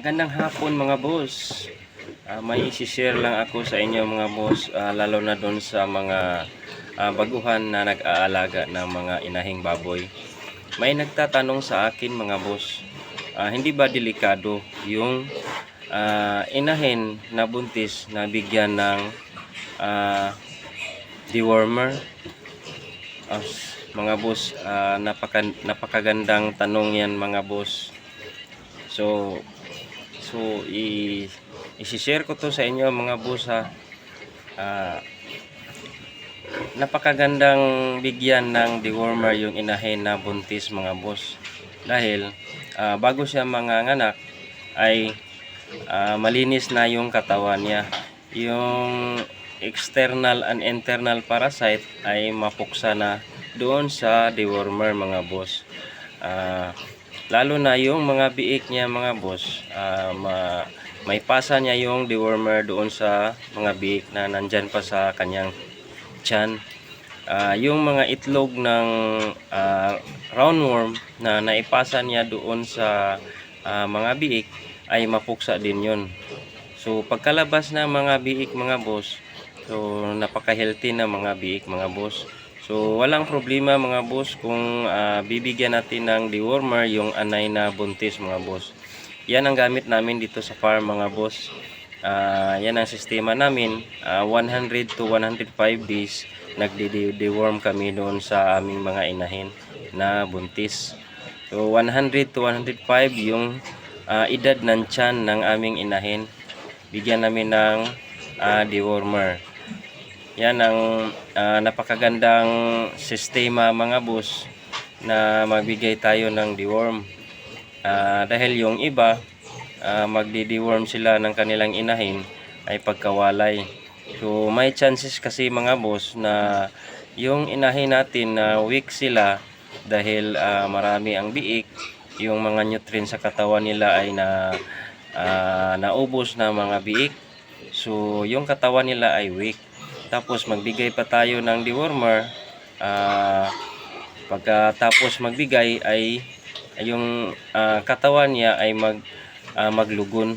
Magandang hapon mga boss. Ah, may isi-share lang ako sa inyo mga boss, ah, lalo na doon sa mga ah, baguhan na nag-aalaga ng mga inahing baboy. May nagtatanong sa akin mga boss, ah, hindi ba delikado yung ah, inahin na buntis na bigyan ng ah, dewormer? Ah, mga boss, ah, napaka, napakagandang tanong yan mga boss. So, so i i-share ko to sa inyo mga boss ha. Ah, napakagandang bigyan ng dewormer yung inahin na buntis mga boss. Dahil ah, bago siya manganganak ay ah, malinis na yung katawan niya. Yung external and internal parasite ay mapuksa na doon sa dewormer mga boss. Ah, lalo na yung mga biik niya mga boss ah, ma- may pasa niya yung dewormer doon sa mga biik na nandyan pa sa kanyang tiyan. Ah, yung mga itlog ng ah, roundworm na naipasa niya doon sa ah, mga biik ay mapuksa din yun. So pagkalabas ng mga biik mga boss so napaka-healthy na mga biik mga boss So walang problema mga boss kung ah, bibigyan natin ng dewormer yung anay na buntis mga boss. Yan ang gamit namin dito sa farm mga boss. Ah, yan ang sistema namin. Ah, 100 to 105 days nagde-deworm kami doon sa aming mga inahin na buntis. So 100 to 105 yung ah, edad ng tiyan ng aming inahin. Bigyan namin ng ah, dewormer. Yan ang ah, napakagandang sistema mga boss na magbigay tayo ng deworm. Ah, dahil yung iba, ah, magdi-deworm sila ng kanilang inahin ay pagkawalay. So may chances kasi mga boss na yung inahin natin na weak sila dahil ah, marami ang biik, yung mga nutrients sa katawan nila ay na ah, naubos na mga biik. So yung katawan nila ay weak. Tapos magbigay pa tayo ng dewormer. Ah, pagkatapos magbigay ay yung ah, katawan niya ay mag ah, maglugon.